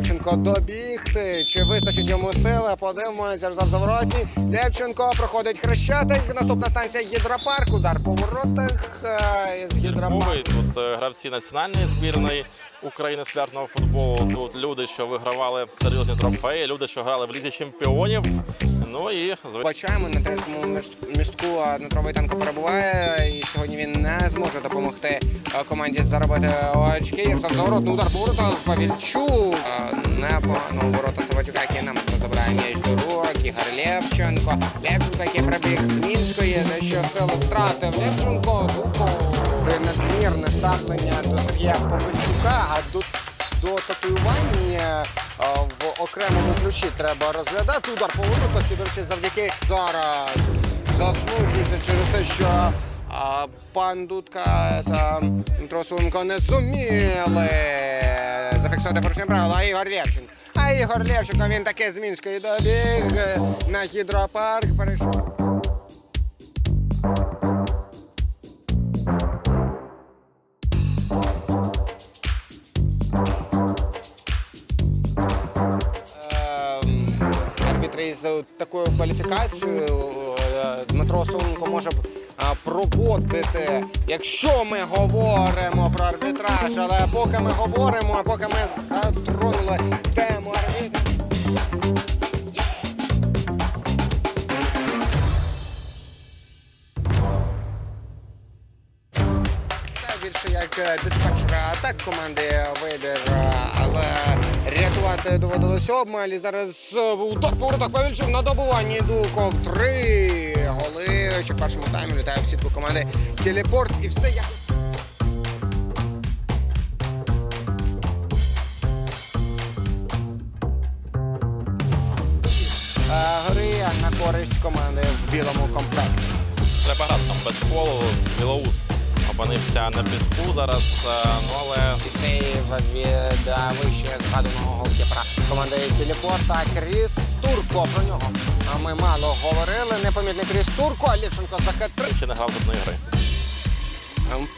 Левченко добігти. Чи вистачить йому сили? Подивимося, результат заворотній. Левченко проходить хрещатик. Наступна станція гідропарк. Удар по воротах е, із гідропарку. Тут е, гравці національної збірної України з пляжного футболу. Тут люди, що вигравали серйозні трофеї, люди, що грали в лізі чемпіонів. Ну і звичайно. Бачаємо на третьому а, Дмитро Войтенко перебуває, і сьогодні він не зможе допомогти команді заробити очки. Ярослав Заворотний удар по воротах Павільчук. Непогано ворота Саватюка, який нам забирає м'яч до рук. Ігор Левченко. Левченко, який прибіг з Мінської, дещо сили втратив. Левченко при надмірне ставлення до Сергія Павельчука, а до до татуювання в окремому ключі треба розглядати. Удар по воротах і, до речі, завдяки зараз через те, що а, пан Дудка та Дмитро Сунко не зуміли зафіксувати порушення правил, а Ігор Левченко. А Ігор Левченко, він таки з Мінської добіг на гідропарк перейшов. Ем, арбітри з такою кваліфікацією Дмитро Сунко може проводити, якщо ми говоримо про арбітраж, але поки ми говоримо, поки ми затронули тему арбітрів. Це більше як е, диспетчера атак команди вибір, е, але рятувати доводилось обмаль. І зараз е, удар по воротах на добуванні дуков. Три голи. Ще в першому таймі літає в сітку команди Телепорт і все як. Е, Гри на користь команди в білому комплекті. Треба грати там без полу. Білоус опинився на піску зараз. е, Ну але Сейв від е, вище згаданого голкіпера команди Телепорта Кріс Турко. Про нього а ми мало говорили. Непомітний Кріс Турко, а Лівченко за хет ще не грав жодної гри.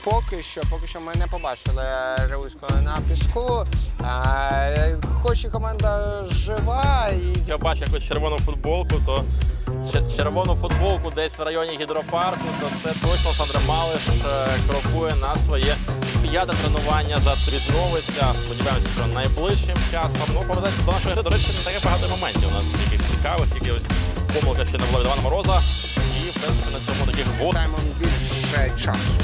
Поки що, поки що ми не побачили Ревуського на піску. А, хоч і команда жива і Я бачу якусь червону футболку, то червону футболку десь в районі гідропарку, то це точно Сандра Малиш е, крокує на своє п'яте тренування за Трідновиця. Сподіваємося, що найближчим часом. Ну, повертається до нашої гри. До речі, не таке багато моментів у нас яких цікавих, якихось помилка ще не була від Івана Мороза. І, в принципі, на цьому таких вот. таймом більше часу.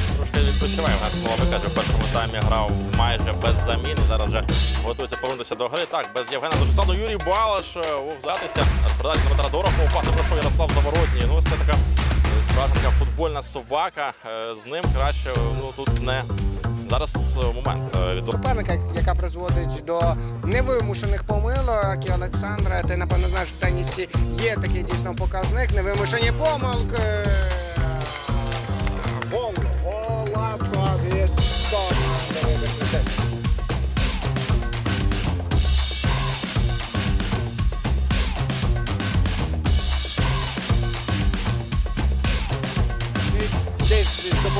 Відпочиває. У нас Мова каже, в першому таймі грав майже без заміни. Зараз вже готується повернутися до гри. Так, без Євгена дуже. Юрій Балаш е, взятися. Передача на Дмитра Дорохова. Пас пройшов Ярослав Заворотній. Ну, це така е, справжня футбольна собака. Е, З ним краще ну, тут не. Зараз момент від Суперника, яка призводить до невимушених помилок. І Олександра, ти напевно знаєш, в тенісі є такий дійсно показник. Невимушені помилки.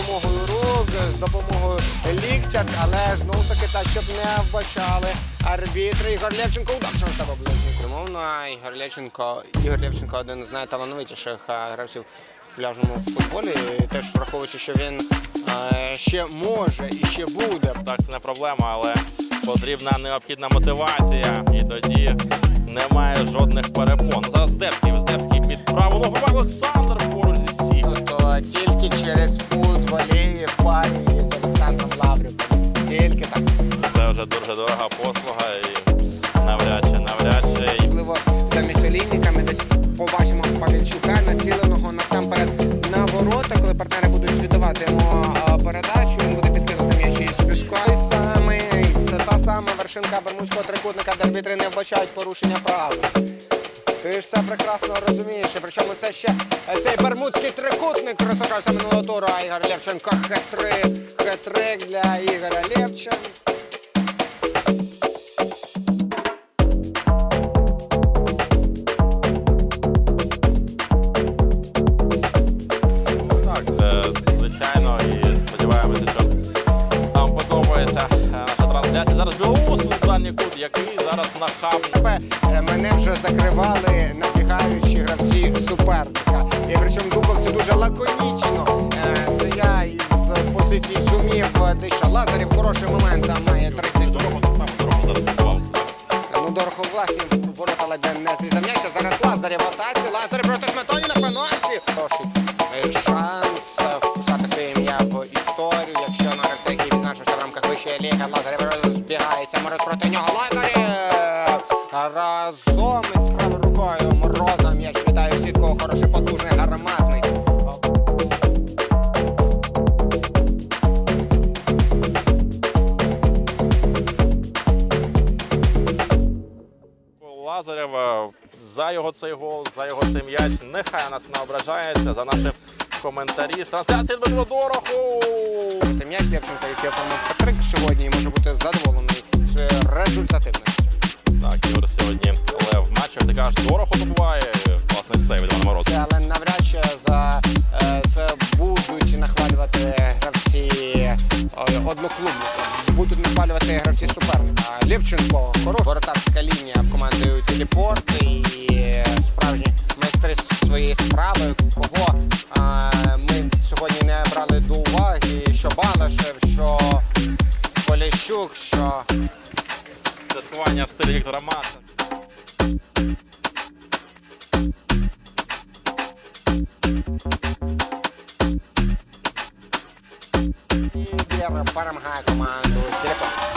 Допомогою рук, з допомогою ліктя, але знову ж таки так, щоб не вбачали арбітри. Ігор Левченко удар себе ближній примовно. Ігор Левченко, Ігор Левченко один з найталановитіших гравців в пляжному футболі. Теж враховуючи, що він е, ще може і ще буде. так, це не проблема, але потрібна необхідна мотивація. І тоді немає жодних перепон. Зараз Здебський, Здебський під праву ногу Олександр поруч дорога послуга і навряд чи, навряд чи. Можливо, замість олійниками десь побачимо Павільчука, націленого насамперед на ворота, коли партнери будуть віддавати йому передачу, він буде підкидати м'ячі з піску. Той самий, це та сама вершинка бермудського трикутника, де арбітри не вбачають порушення правил. Ти ж це прекрасно розумієш. Причому це ще цей бермудський трикутник розташався минулого туру, а Ігор Левченко хет-трик. Хет-трик для Ігоря Левченка. Так, е, звичайно, і сподіваємося, що нам подобається е, наша трансляція. Зараз Білоус, дальній кут, який зараз нахабно. Тебе, е, Мене вже закривали набігаючі гравці суперника. І причому Дубов це дуже лаконічно. Це я із позиції зумів дещо. Лазарів хороший момент, там має 30 Дорого дорого зараз. Ну, дорого власні за його цей гол, за його цей м'яч. Нехай нас не ображається за наші коментарі. Трансляція Дмитро Дороху. Проти м'яч Левченко, який оформив хатрик сьогодні, і може бути задоволений результативністю. Так, Ігор сьогодні Лев в матчах. Ти кажеш, Дороху добуває. Власне, сейв від Івана Мороза. Але навряд чи за е, це будуть нахвалювати гравці одноклубники. Будуть нахвалювати гравці суперника. Лівченко хороша воротарська лінія в команді Телепорт Святкування в стилі Віктора Маса. Вера перемагає команду Телепорт.